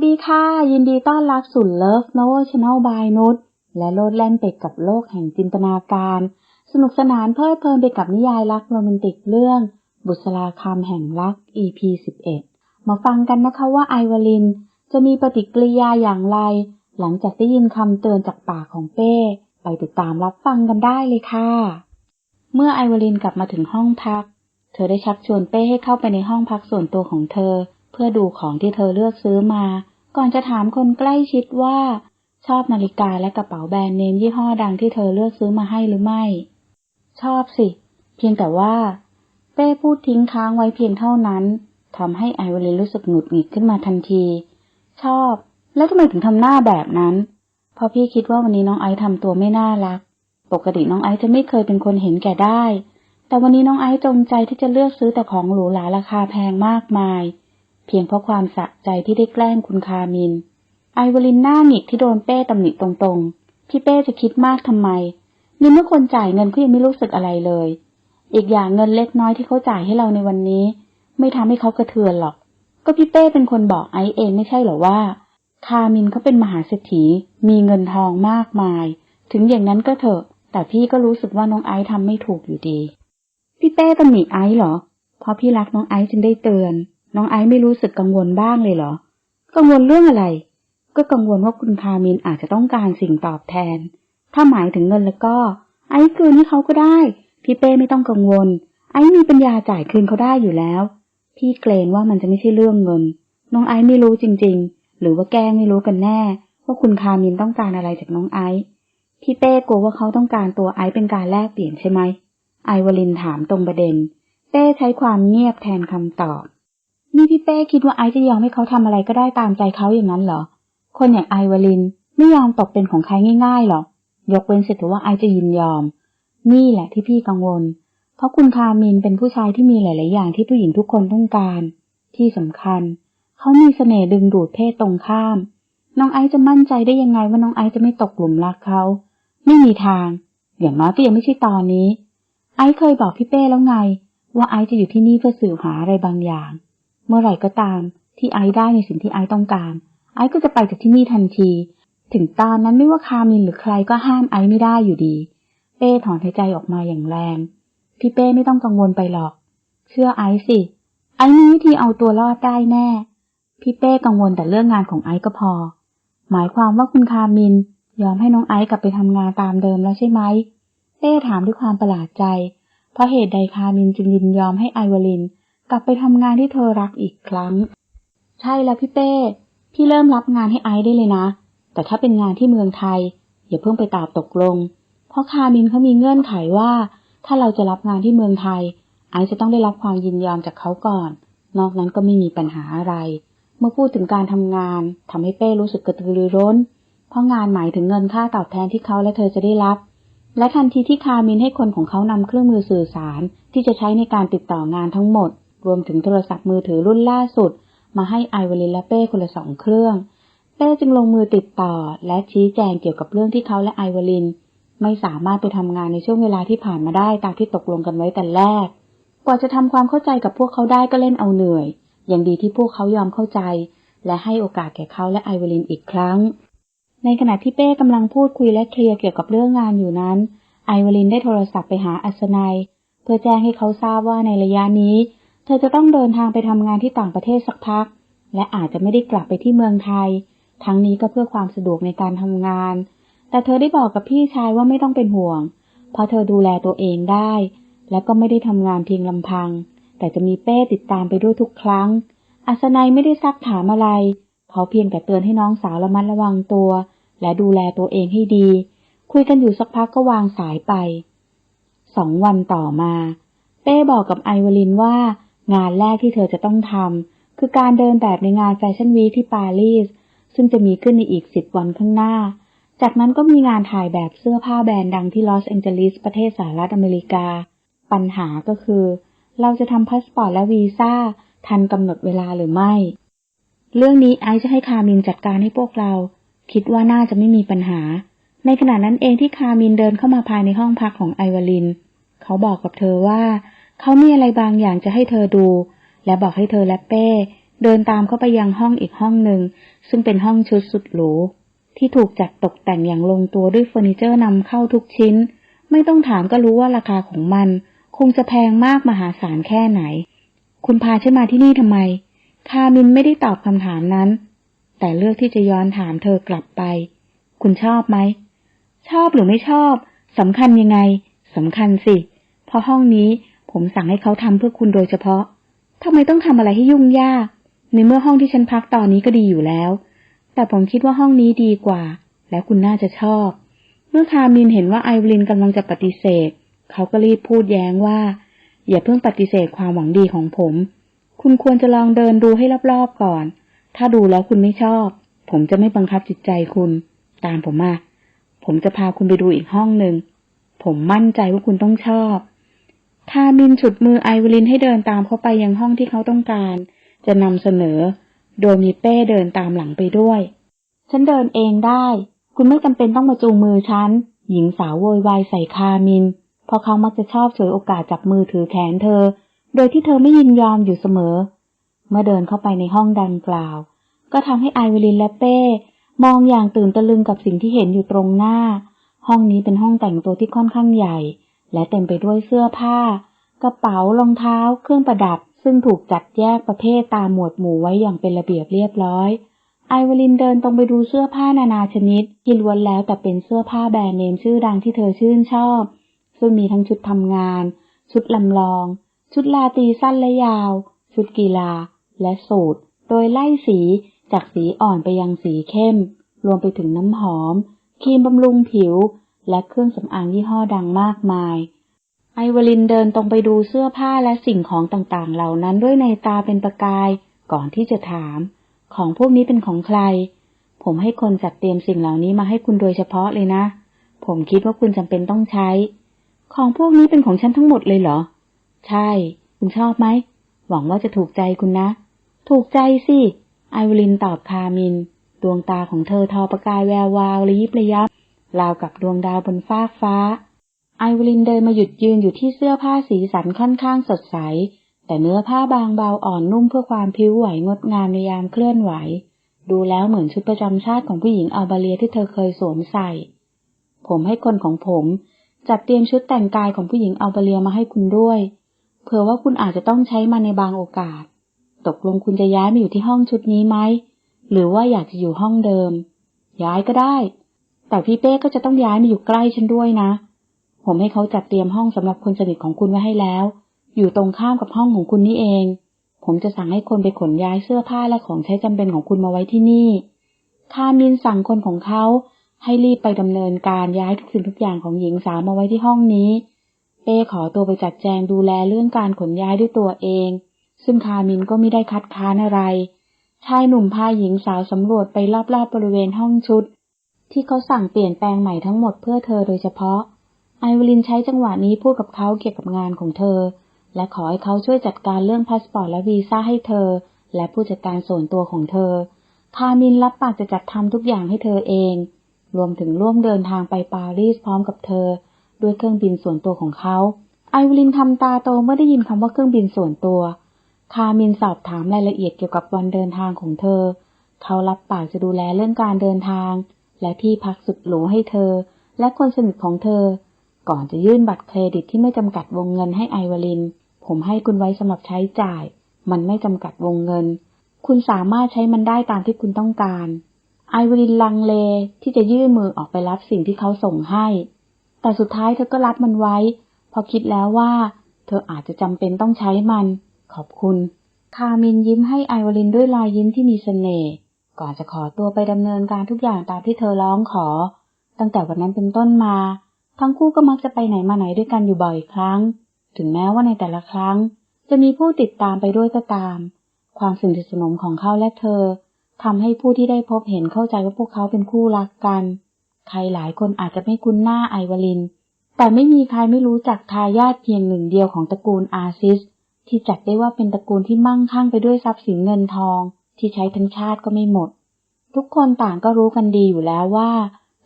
สวัสดีค่ะ ยินดีต้อนรับสู่ Love Novel Channel by นุชและโลดแล่นไปกับโลกแห่งจินตนาการ สนุกสนานเพลิดเพลินไปกับนิยายรักโรแมนติกเรื่อง บุษราคำแห่งรัก EP 11 มาฟังกันนะคะว่าไอวลิน จะมีปฏิกิริยาอย่างไร หลังจากได้ยินคำเตือนจากปากของเป้ ไปติดตามรับฟังกันได้เลยค่ะ เมื่อไอวลินกลับมาถึงห้องพัก เธอได้ชักชวนเป้ให้เข้าไปในห้องพักส่วนตัวของเธอเพื่อดูของที่เธอเลือกซื้อมา ก่อนจะถามคนใกล้ชิดว่า ชอบนาฬิกาและกระเป๋าแบรนด์เนมยี่ห้อดังที่เธอเลือกซื้อมาให้หรือไม่ ชอบสิ เพียงแต่ว่า เป้พูดทิ้งค้างไว้เพียงเท่านั้นทำให้ไอวลินรู้สึกหงุดหงิดขึ้นมาทันที ชอบ แล้วทำไมถึงทำหน้าแบบนั้น เพราะพี่คิดว่าวันนี้น้องไอซ์ทำตัวไม่น่ารัก ปกติน้องไอซ์จะไม่เคยเป็นคนเห็นแก่ได้ แต่วันนี้น้องไอซ์จงใจที่จะเลือกซื้อแต่ของหรูหราราคาแพงมากมาย เพียงเพราะความสะใจที่ได้แกล้งคุณคามิน ไอวลินหน้าหงิกที่โดนเป้ตำหนิตรงๆ พี่เป้จะคิดมากทำไมในเมื่อคนจ่ายเงินเขายังไม่รู้สึกอะไรเลย อีกอย่างเงินเล็กน้อยที่เขาจ่ายให้เราในวันนี้ ไม่ทำให้เขากระเทือนหรอก ก็พี่เป้เป็นคนบอกไอเองไม่ใช่เหรอว่า คามินเขาเป็นมหาเศรษฐี มีเงินทองมากมาย ถึงอย่างนั้นก็เถอะ แต่พี่ก็รู้สึกว่าน้องไอซ์ทำไม่ถูกอยู่ดี พี่เป้ตำหนิไอซ์เหรอ เพราะพี่รักน้องไอซ์จึงได้เตือน น้องไอซ์ไม่รู้สึกกังวลบ้างเลยเหรอ กังวลเรื่องอะไร ก็กังวลว่าคุณคามินอาจจะต้องการสิ่งตอบแทน ถ้าหมายถึงเงินแล้วก็ ไอซ์คืนให้เขาก็ได้ พี่เป้ไม่ต้องกังวล ไอซ์มีปัญญาจ่ายคืนเขาได้อยู่แล้ว พี่เกรงว่ามันจะไม่ใช่เรื่องเงิน น้องไอซ์ไม่รู้จริง ๆ หรือว่าแกไม่รู้กันแน่ ว่าคุณคามินต้องการอะไรจากน้องไอซ์พี่เป้กลัวว่าเขาต้องการตัวไอซ์เป็นการแลกเปลี่ยนใช่ไหมไอวลินถามตรงประเด็น เป้ใช้ความเงียบแทนคำตอบ นี่พี่เป้คิดว่าไอซ์จะยอมให้เขาทำอะไรก็ได้ตามใจเขาอย่างนั้นเหรอ คนอย่างไอวลินไม่ยอมตกเป็นของใครง่ายๆหรอก ยกเว้นเสียแต่ว่าไอซ์จะยินยอม นี่แหละที่พี่กังวล เพราะคุณคามินเป็นผู้ชายที่มีหลาย ๆ อย่างที่ผู้หญิงทุกคนต้องการ ที่สำคัญ เขามีเสน่ห์ดึงดูดเพศตรงข้าม น้องไอซ์จะมั่นใจได้ยังไงว่าน้องไอซ์จะไม่ตกหลุมรักเขา ไม่มีทาง อย่างน้อยก็ยังไม่ใช่ตอนนี้ ไอซ์เคยบอกพี่เป้แล้วไง ว่าไอซ์จะอยู่ที่นี่เพื่อสืบหาอะไรบางอย่าง เมื่อไหร่ก็ตาม ที่ไอซ์ได้ในสิ่งที่ไอซ์ต้องการ ไอซ์ก็จะไปจากที่นี่ทันที ถึงตอนนั้นไม่ว่าคามินหรือใครก็ห้ามไอซ์ไม่ได้อยู่ดี เป้ถอนหายใจออกมาอย่างแรง พี่เป้ไม่ต้องกังวลไปหรอก เชื่อไอซ์สิ ไอซ์มีวิธีเอาตัวรอดได้แน่ พี่เป้กังวลแต่เรื่องงานของไอซ์ก็พอ หมายความว่าคุณคามินยอมให้น้องไอซ์กลับไปทำงานตามเดิมแล้วใช่ไหมเป้ถามด้วยความประหลาดใจ เพราะเหตุใดคามินจึงยินยอมให้ไอวลิน กลับไปทำงานที่เธอรักอีกครั้ง ใช่แล้วพี่เป้ พี่เริ่มรับงานให้ไอซ์ได้เลยนะ แต่ถ้าเป็นงานที่เมืองไทย อย่าเพิ่งไปตอบตกลง เพราะคามินเขามีเงื่อนไขว่า ถ้าเราจะรับงานที่เมืองไทย ไอซ์จะต้องได้รับความยินยอมจากเขาก่อน นอกนั้นก็ไม่มีปัญหาอะไร เมื่อพูดถึงการทำงานทำให้เป้รู้สึกกระตือรือร้น เพราะงานหมายถึงเงินค่าตอบแทนที่เขาและเธอจะได้รับและทันทีที่คามินให้คนของเขานำเครื่องมือสื่อสารที่จะใช้ในการติดต่องานทั้งหมด รวมถึงโทรศัพท์มือถือรุ่นล่าสุด มาให้ไอวลินและเป้คนละสองเครื่อง เป้จึงลงมือติดต่อ และชี้แจงเกี่ยวกับเรื่องที่เขาและไอวลิน ไม่สามารถไปทำงานในช่วงเวลาที่ผ่านมาได้ตามที่ตกลงกันไว้แต่แรก กว่าจะทำความเข้าใจกับพวกเขาได้ก็เล่นเอาเหนื่อย อย่างดีที่พวกเขายอมเข้าใจ และให้โอกาสแก่เขาและไอวลินอีกครั้ง ในขณะที่เป้กำลังพูดคุยและเคลียร์เกี่ยวกับเรื่องงานอยู่นั้น ไอวลินได้โทรศัพท์ไปหาอัศนัย เพื่อแจ้งให้เขาทราบว่าในระยะนี้ เธอจะต้องเดินทางไปทำงานที่ต่างประเทศสักพัก และอาจจะไม่ได้กลับไปที่เมืองไทย ทั้งนี้ก็เพื่อความสะดวกในการทำงาน แต่เธอได้บอกกับพี่ชายว่าไม่ต้องเป็นห่วง เพราะเธอดูแลตัวเองได้ และก็ไม่ได้ทำงานเพียงลำพัง แต่จะมีเป้ติดตามไปด้วยทุกครั้ง อัศนัยไม่ได้ซักถามอะไร เขาเพียงแต่เตือนให้น้องสาวระมัดระวังตัว และดูแลตัวเองให้ดี คุยกันอยู่สักพักก็วางสายไปสองวันต่อมา เป้บอกกับไอวลินว่า งานแรกที่เธอจะต้องทำคือการเดินแบบในงานแฟชั่นวีคที่ปารีส ซึ่งจะมีขึ้นในอีกสิบวันข้างหน้า จากนั้นก็มีงานถ่ายแบบเสื้อผ้าแบรนด์ดังที่ลอสแองเจลิสประเทศสหรัฐอเมริกา ปัญหาก็คือ เราจะทำพาสปอร์ตและวีซ่าทันกำหนดเวลาหรือไม่ เรื่องนี้ไอซ์จะให้คามินจัดการให้พวกเรา คิดว่าน่าจะไม่มีปัญหา ในขณะนั้นเองที่คามินเดินเข้ามาภายในห้องพักของไอวาลิน เขาบอกกับเธอว่า เขามีอะไรบางอย่างจะให้เธอดู และบอกให้เธอและเป้ เดินตามเข้าไปยังห้องอีกห้องหนึ่ง ซึ่งเป็นห้องชุดสุดหรู ที่ถูกจัดตกแต่งอย่างลงตัวด้วยเฟอร์นิเจอร์นำเข้าทุกชิ้น ไม่ต้องถามก็รู้ว่าราคาของมัน คงจะแพงมากมหาศาลแค่ไหน คุณพาฉันมาที่นี่ทำไม คามินไม่ได้ตอบคำถามนั้น แต่เลือกที่จะย้อนถามเธอกลับไป คุณชอบไหม ชอบหรือไม่ชอบสำคัญยังไงสำคัญสิ เพราะห้องนี้ ผมสั่งให้เขาทำเพื่อคุณโดยเฉพาะทำไมต้องทำอะไรให้ยุ่งยาก ในเมื่อห้องที่ฉันพักตอนนี้ก็ดีอยู่แล้ว แต่ผมคิดว่าห้องนี้ดีกว่า แล้วคุณน่าจะชอบ เมื่อคามินเห็นว่าไอวลินกำลังจะปฏิเสธ เขาก็รีบพูดแย้งว่า อย่าเพิ่งปฏิเสธความหวังดีของผม คุณควรจะลองเดินดูให้รอบๆก่อน ถ้าดูแล้วคุณไม่ชอบ ผมจะไม่บังคับจิตใจคุณ ตามผมมา ผมจะพาคุณไปดูอีกห้องหนึ่ง ผมมั่นใจว่าคุณต้องชอบ คามินฉุดมือไอวลินให้เดินตามเขาไปยังห้องที่เขาต้องการ จะนำเสนอ โดยมีเป้เดินตามหลังไปด้วย ฉันเดินเองได้ คุณไม่จำเป็นต้องมาจูงมือฉัน หญิงสาวโวยวายใส่คามิน เพราะเขามักจะชอบฉวยโอกาสจับมือถือแขนเธอ โดยที่เธอไม่ยินยอมอยู่เสมอ เมื่อเดินเข้าไปในห้องดังกล่าว ก็ทำให้ไอวลินและเป้ มองอย่างตื่นตะลึงกับสิ่งที่เห็นอยู่ตรงหน้า ห้องนี้เป็นห้องแต่งตัวที่ค่อนข้างใหญ่ และเต็มไปด้วยเสื้อผ้า กระเป๋ารองเท้า เครื่องประดับ ซึ่งถูกจัดแยกประเภทตามหมวดหมู่ไว้อย่างเป็นระเบียบเรียบร้อย ไอวลินเดินตรงไปดูเสื้อผ้านานาชนิดที่ล้วนแล้วแต่เป็นเสื้อผ้าแบรนด์เนมชื่อดังที่เธอชื่นชอบ ซึ่งมีทั้งชุดทำงาน ชุดลำลอง ชุดลาตีสั้นและยาว ชุดกีฬา และสูทโดยไล่สีจากสีอ่อนไปยังสีเข้ม รวมไปถึงน้ำหอม ครีมบำรุงผิว และเครื่องสำอางยี่ห้อดังมากมาย ไอวลินเดินตรงไปดูเสื้อผ้าและสิ่งของต่างๆ เหล่านั้นด้วยในตาเป็นประกาย ก่อนที่จะถาม ของพวกนี้เป็นของใคร ผมให้คนจัดเตรียมสิ่งเหล่านี้มาให้คุณโดยเฉพาะเลยนะ ผมคิดว่าคุณจำเป็นต้องใช้ ของพวกนี้เป็นของฉันทั้งหมดเลยเหรอ ใช่ คุณชอบไหม หวังว่าจะถูกใจคุณนะ ถูกใจสิไอวลินตอบคามิน ดวงตาของเธอทอประกายแวววาวระยิบระยับ ราวกับดวงดาวบนฟากฟ้า ไอวลินเดินมาหยุดยืนอยู่ที่เสื้อผ้าสีสันค่อนข้างสดใส แต่เนื้อผ้าบางเบาอ่อนนุ่มเพื่อความพิ้วไหวงดงามในยามเคลื่อนไหว ดูแล้วเหมือนชุดประจำชาติของผู้หญิงอัลบาเลียที่เธอเคยสวมใส่ ผมให้คนของผมจัดเตรียมชุดแต่งกายของผู้หญิงอัลบาเลียมาให้คุณด้วย เผื่อว่าคุณอาจจะต้องใช้มันในบางโอกาส ตกลงคุณจะย้ายมาอยู่ที่ห้องชุดนี้ไหม หรือว่าอยากจะอยู่ห้องเดิม ย้ายก็ได้ แต่พี่เป้ก็จะต้องย้ายมาอยู่ใกล้ฉันด้วยนะ ผมให้เขาจัดเตรียมห้องสำหรับคนสนิทของคุณไว้ให้แล้ว อยู่ตรงข้ามกับห้องของคุณนี่เอง ผมจะสั่งให้คนไปขนย้ายเสื้อผ้าและของใช้จำเป็นของคุณมาไว้ที่นี่คามินสั่งคนของเขาให้รีบไปดำเนินการย้ายทุกสิ่งทุกอย่างของหญิงสาวมาไว้ที่ห้องนี้ เป้ขอตัวไปจัดแจงดูแลเรื่องการขนย้ายด้วยตัวเอง ซึ่งคามินก็ไม่ได้คัดค้านอะไร ชายหนุ่มพาหญิงสาวสำรวจไปรอบๆบบริเวณห้องชุด ที่เขาสั่งเปลี่ยนแปลงใหม่ทั้งหมดเพื่อเธอโดยเฉพาะ ไอวลินใช้จังหวะนี้พูดกับเขาเกี่ยวกับงานของเธอ และขอให้เขาช่วยจัดการเรื่องพาสปอร์ตและวีซ่าให้เธอ และผู้จัดการส่วนตัวของเธอ คามินรับปากจะจัดทำทุกอย่างให้เธอเอง รวมถึงร่วมเดินทางไปปารีสพร้อมกับเธอ ด้วยเครื่องบินส่วนตัวของเขา ไอวลินทำตาโตเมื่อได้ยินคำว่าเครื่องบินส่วนตัว คามินสอบถามรายละเอียดเกี่ยวกับวันเดินทางของเธอ เขารับปากจะดูแลเรื่องการเดินทาง และที่พักสุดหรูให้เธอ และคนสนิทของเธอ ก่อนจะยื่นบัตรเครดิตที่ไม่จำกัดวงเงินให้ไอวลิน ผมให้คุณไว้สำหรับใช้จ่าย มันไม่จำกัดวงเงิน คุณสามารถใช้มันได้ตามที่คุณต้องการ ไอวลินลังเลที่จะยื่นมือออกไปรับสิ่งที่เขาส่งให้ แต่สุดท้ายเธอก็รับมันไว้ พอคิดแล้วว่า เธออาจจะจำเป็นต้องใช้มัน ขอบคุณ คามินยิ้มให้ไอวลินด้วยรอยยิ้มที่มีเสน่ห์ ก่อนจะขอตัวไปดำเนินการทุกอย่างตามที่เธอร้องขอ ตั้งแต่วันนั้นเป็นต้นมา ทั้งคู่ก็มักจะไปไหนมาไหนด้วยกันอยู่บ่อยครั้ง ถึงแม้ว่าในแต่ละครั้ง จะมีผู้ติดตามไปด้วยก็ตาม ความสนิทสนมของเขาและเธอทำให้ผู้ที่ได้พบเห็นเข้าใจว่าพวกเขาเป็นคู่รักกัน ใครหลายคนอาจจะไม่คุ้นหน้าไอวลิน แต่ไม่มีใครไม่รู้จักทายาทเพียงหนึ่งเดียวของตระกูลอาซิส ที่จัดได้ว่าเป็นตระกูลที่มั่งคั่งไปด้วยทรัพย์สินเงินทอง ที่ใช้ทั้งชาติก็ไม่หมด ทุกคนต่างก็รู้กันดีอยู่แล้วว่า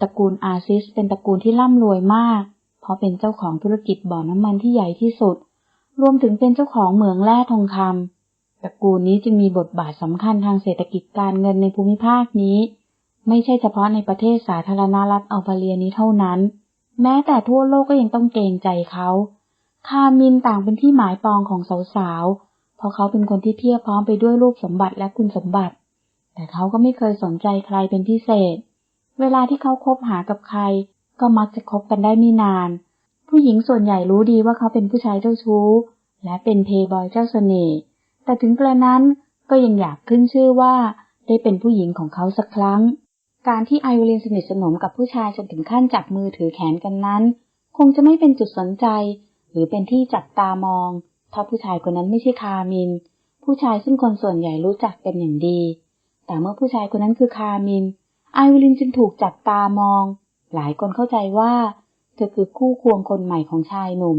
ตระกูลอาซิสเป็นตระกูลที่ร่ำรวยมาก เพราะเป็นเจ้าของธุรกิจบ่อน้ำมันที่ใหญ่ที่สุด รวมถึงเป็นเจ้าของเหมืองแร่ทองคำตระกูลนี้จึงมีบทบาทสำคัญทางเศรษฐกิจการเงินในภูมิภาคนี้ ไม่ใช่เฉพาะในประเทศสาธารณรัฐอัลบาเลียนี้เท่านั้น แม้แต่ทั่วโลกก็ยังต้องเกรงใจเขาคามินต่างเป็นที่หมายปองของสาวๆ ราะเขาเป็นคนที่เพียบพร้อมไปด้วยรูปสมบัติและคุณสมบัติ แต่เขาก็ไม่เคยสนใจใครเป็นพิเศษ เวลาที่เขาคบหากับใคร ก็มักจะคบกันได้ไม่นาน ผู้หญิงส่วนใหญ่รู้ดีว่าเขาเป็นผู้ชายเจ้าชู้ และเป็นเพย์บอยเจ้าเสน่ห์ แต่ถึงกระนั้นก็ยังอยากขึ้นชื่อว่า ได้เป็นผู้หญิงของเขาสักครั้ง การที่ไอวอลินสนิทสนมกับผู้ชายจนถึงขั้นจับมือถือแขนกันนั้น คงจะไม่เป็นจุดสนใจ หรือเป็นที่จับตามอง ถ้าผู้ชายคนนั้นไม่ใช่คามิน ผู้ชายซึ่งคนส่วนใหญ่รู้จักเป็นอย่างดี แต่เมื่อผู้ชายคนนั้นคือคามิน ไอวอลินจึงถูกจับตามอง หลายคนเข้าใจว่า เธอคือคู่ควงคนใหม่ของชายหนุ่ม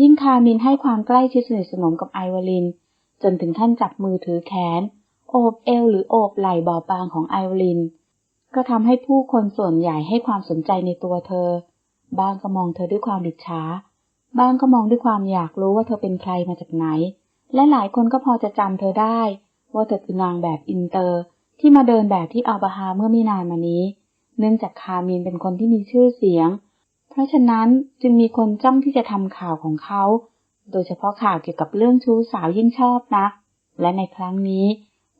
ยิ่งคามินให้ความใกล้ชิดสนิทสนมกับไอวอลิน จนถึงขั้นจับมือถือแขน โอบเอวหรือโอบไหล่บอบบางของไอวอลิน ก็ทำให้ผู้คนส่วนใหญ่ให้ความสนใจในตัวเธอ บางก็มองเธอด้วยความอิจฉา บางก็มองด้วยความอยากรู้ว่าเธอเป็นใครมาจากไหน และหลายคนก็พอจะจำเธอได้ ว่าเธอคือนางแบบอินเตอร์ที่มาเดินแบบที่อัลบาฮาเมื่อไม่นานมานี้ เนื่องจากคามินเป็นคนที่มีชื่อเสียง เพราะฉะนั้นจึงมีคนจ้องที่จะทำข่าวของเขา โดยเฉพาะข่าวเกี่ยวกับเรื่องชู้สาวยิ่งชอบนะ และในครั้งนี้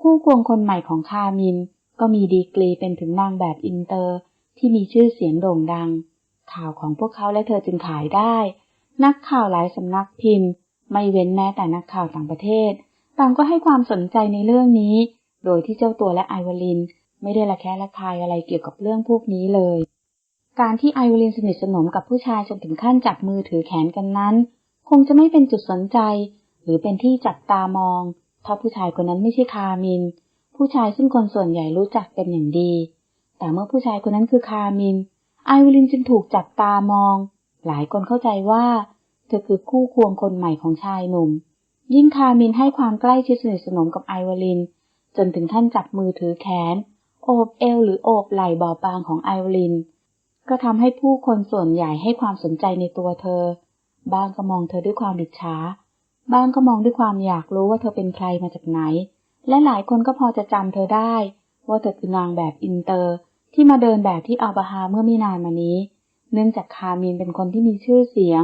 คู่ควงคนใหม่ของคามิน ก็มีดีกรีเป็นถึงนางแบบอินเตอร์ที่มีชื่อเสียงโด่งดัง ข่าวของพวกเขาและเธอจึงขายได้ นักข่าวหลายสำนักพิมพ์ ไม่เว้นแม้แต่นักข่าวต่างประเทศ ต่างก็ให้ความสนใจในเรื่องนี้ โดยที่เจ้าตัวและไอวอลิน ไม่ได้ละแคะละคายอะไรเกี่ยวกับเรื่องพวกนี้เลย การที่ไอวอลินสนิทสนมกับผู้ชายจนถึงขั้นจับมือถือแขนกันนั้น คงจะไม่เป็นจุดสนใจ หรือเป็นที่จับตามองถ้าผู้ชายคนนั้นไม่ใช่คามิน ผู้ชายซึ่งคนส่วนใหญ่รู้จักเป็นอย่างดี แต่เมื่อผู้ชายคนนั้นคือคามินไอวอลินจึงถูกจับตามอง หลายคนเข้าใจว่า เธอคือคู่ควงคนใหม่ของชายหนุ่ม ยิ่งคามินให้ความใกล้ชิดสนิทสนมกับไอวอลิน จนถึงขั้นจับมือถือแขน โอบเอวหรือโอบไหล่บอบบางของไอวอลิน ก็ทำให้ผู้คนส่วนใหญ่ให้ความสนใจในตัวเธอ บางก็มองเธอด้วยความอิจฉาบางก็มองด้วยความอยากรู้ว่าเธอเป็นใครมาจากไหน และหลายคนก็พอจะจำเธอได้ ว่าเธอคือนางแบบอินเตอร์ที่มาเดินแบบที่อัลบาฮาเมื่อไม่นานมานี้ เนื่องจากคามินเป็นคนที่มีชื่อเสียง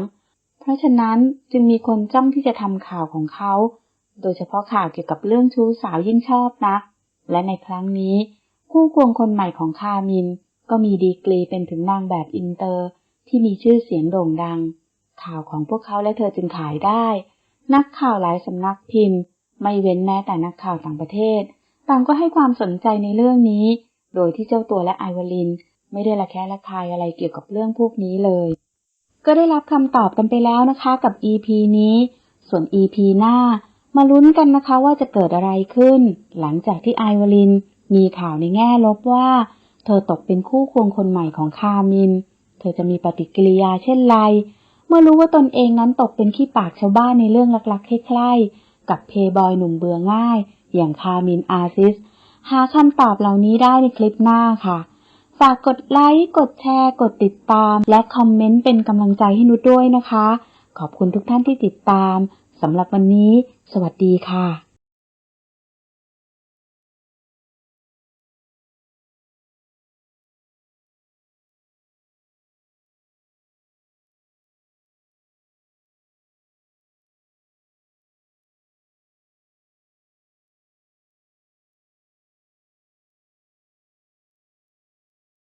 เพราะฉะนั้นจึงมีคนจ้องที่จะทำข่าวของเขา โดยเฉพาะข่าวเกี่ยวกับเรื่องชู้สาวยิ่งชอบนะ และในครั้งนี้ คู่ควงคนใหม่ของคามิน ก็มีดีกรีเป็นถึงนางแบบอินเตอร์ ที่มีชื่อเสียงโด่งดัง ข่าวของพวกเขาและเธอจึงขายได้ นักข่าวหลายสำนักพิมพ์ ไม่เว้นแม้แต่นักข่าวต่างประเทศ ต่างก็ให้ความสนใจในเรื่องนี้ โดยที่เจ้าตัวและไอวอลิน ไม่ได้ละแคะละคายอะไรเกี่ยวกับเรื่องพวกนี้เลย ก็ได้รับคำตอบกันไปแล้วนะคะกับ EP นี้ ส่วน EP หน้า มาลุ้นกันนะคะว่าจะเกิดอะไรขึ้น หลังจากที่ไอวอลิน มีข่าวในแง่ลบว่า เธอตกเป็นคู่ควงคนใหม่ของคามิน เธอจะมีปฏิกิริยาเช่นไร เมื่อรู้ว่าตนเองนั้นตกเป็นขี้ปากชาวบ้านในเรื่องลักๆใคล้ๆกับเพย์บอยหนุ่มเบื่อง่าย อย่างคามินอาซิส หาคำตอบเหล่านี้ได้ในคลิปหน้าค่ะ ฝากกดไลค์ กดแชร์ กดติดตาม และคอมเมนต์เป็นกำลังใจให้นุชด้วยนะคะ ขอบคุณทุกท่านที่ติดตาม สำหรับวันนี้ สวัสดีค่ะ